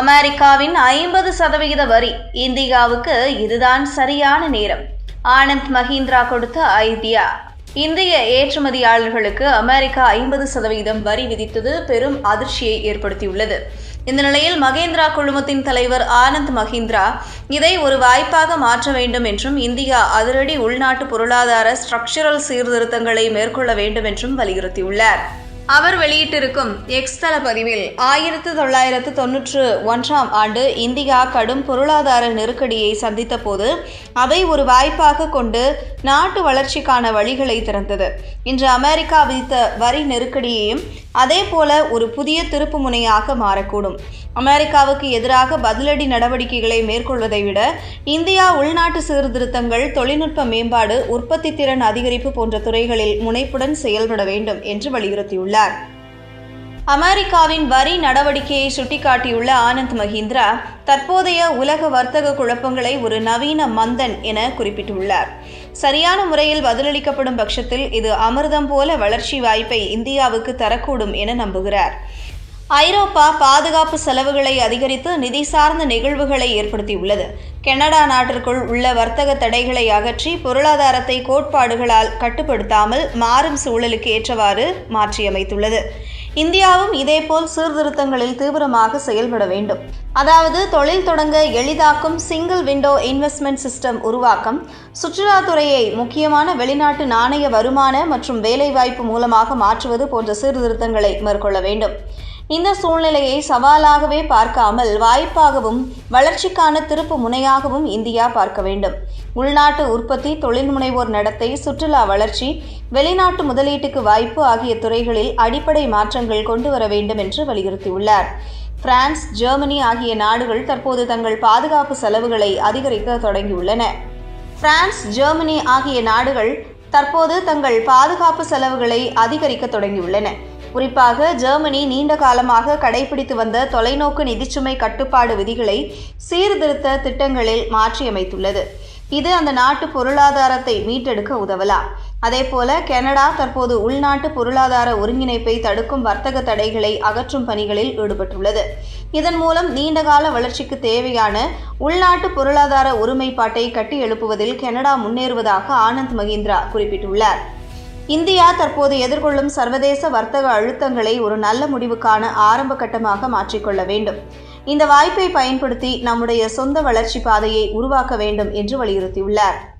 அமெரிக்காவின் ஐம்பது சதவிகித வரி இந்தியாவுக்கு இதுதான் சரியான நேரம். ஆனந்த் மஹிந்திரா கொடுத்த ஐடியா. இந்திய ஏற்றுமதியாளர்களுக்கு அமெரிக்கா ஐம்பது சதவீதம் வரி விதித்தது பெரும் அதிர்ச்சியை ஏற்படுத்தியுள்ளது. இந்த நிலையில் மகேந்திரா குழுமத்தின் தலைவர் ஆனந்த் மஹிந்திரா இதை ஒரு வாய்ப்பாக மாற்ற வேண்டும் என்றும் இந்தியா அதிரடி உள்நாட்டு பொருளாதார ஸ்ட்ரக்சரல் சீர்திருத்தங்களை மேற்கொள்ள வேண்டும் என்றும் வலியுறுத்தியுள்ளார். அவர் வெளியிட்டிருக்கும் எக்ஸ் தள பதிவில் ஆயிரத்து தொள்ளாயிரத்து தொன்னூற்று ஒன்றாம் ஆண்டு இந்தியா கடும் பொருளாதார நெருக்கடியை சந்தித்த போது அதை ஒரு வாய்ப்பாக கொண்டு நாட்டு வளர்ச்சிக்கான வழிகளை திறந்தது. இன்று அமெரிக்கா விதித்த வரி நெருக்கடியையும் அதே போல ஒரு புதிய திருப்பு முனையாக மாறக்கூடும். அமெரிக்காவுக்கு எதிராக பதிலடி நடவடிக்கைகளை மேற்கொள்வதை விட இந்தியா உள்நாட்டு சீர்திருத்தங்கள் தொழில்நுட்ப மேம்பாடு உற்பத்தி திறன் அதிகரிப்பு போன்ற துறைகளில் முனைப்புடன் செயல்பட வேண்டும் என்று வலியுறுத்தியுள்ளார் அமெரிக்காவின் வரி நடவடிக்கையை சுட்டிக்காட்டியுள்ள ஆனந்த் மஹிந்திரா தற்போதைய உலக வர்த்தக குழப்பங்களை ஒரு நவீன மந்தன் என குறிப்பிட்டுள்ளார். சரியான முறையில் பதிலளிக்கப்படும் பட்சத்தில் இது அமிர்தம் போல வளர்ச்சி வாய்ப்பை இந்தியாவுக்கு தரக்கூடும் என நம்புகிறார். ஐரோப்பா பாதுகாப்பு செலவுகளை அதிகரித்து நிதி சார்ந்த நிகழ்வுகளை ஏற்படுத்தியுள்ளது. கனடா நாட்டிற்குள் உள்ள வர்த்தக தடைகளை அகற்றி பொருளாதாரத்தை கோட்பாடுகளால் கட்டுப்படுத்தாமல் மாறும் சூழலுக்கு ஏற்றவாறு மாற்றியமைத்துள்ளது. இந்தியாவும் இதேபோல் சீர்திருத்தங்களில் தீவிரமாக செயல்பட வேண்டும். அதாவது தொழில் தொடங்க எளிதாக்கும் சிங்கிள் விண்டோ இன்வெஸ்ட்மெண்ட் சிஸ்டம் உருவாக்கம் சுற்றுலாத்துறையை முக்கியமான வெளிநாட்டு நாணய வருமான மற்றும் வேலைவாய்ப்பு மூலமாக மாற்றுவது போன்ற சீர்திருத்தங்களை மேற்கொள்ள வேண்டும். இந்த சூழ்நிலையை சவாலாகவே பார்க்காமல் வாய்ப்பாகவும் வளர்ச்சிக்கான திருப்பு முனையாகவும் இந்தியா பார்க்க வேண்டும். உள்நாட்டு உற்பத்தி தொழில் முனைவோர் நடத்தை சுற்றுலா வளர்ச்சி வெளிநாட்டு முதலீட்டுக்கு வாய்ப்பு ஆகிய துறைகளில் அடிப்படை மாற்றங்கள் கொண்டு வர வேண்டும் என்று வலியுறுத்தியுள்ளார். பிரான்ஸ் ஜெர்மனி ஆகிய நாடுகள் தற்போது தங்கள் பாதுகாப்பு செலவுகளை அதிகரிக்க தொடங்கியுள்ளன. பிரான்ஸ் ஜெர்மனி ஆகிய நாடுகள் தற்போது தங்கள் பாதுகாப்பு செலவுகளை அதிகரிக்க தொடங்கியுள்ளன. குறிப்பாக ஜெர்மனி நீண்ட காலமாக கடைபிடித்து வந்த தொலைநோக்கு நிதிச்சுமை கட்டுப்பாடு விதிகளை சீர்திருத்த திட்டங்களில் மாற்றியமைத்துள்ளது. இது அந்த நாட்டு பொருளாதாரத்தை மீட்டெடுக்க உதவலாம். அதேபோல கனடா தற்போது உள்நாட்டு பொருளாதார ஒருங்கிணைப்பை தடுக்கும் வர்த்தக தடைகளை அகற்றும் பணிகளில் ஈடுபட்டுள்ளது. இதன் மூலம் நீண்டகால வளர்ச்சிக்கு தேவையான உள்நாட்டு பொருளாதார ஒருமைப்பாட்டை கட்டி எழுப்புவதில் கனடா முன்னேறுவதாக ஆனந்த் மஹிந்திரா குறிப்பிட்டுள்ளார். இந்தியா தற்போது எதிர்கொள்ளும் சர்வதேச வர்த்தக அழுத்தங்களை ஒரு நல்ல முடிவுக்கான ஆரம்ப கட்டமாக மாற்றிக்கொள்ள வேண்டும். இந்த வாய்ப்பை பயன்படுத்தி நம்முடைய சொந்த வளர்ச்சி பாதையை உருவாக்க வேண்டும் என்று வலியுறுத்தியுள்ளார்.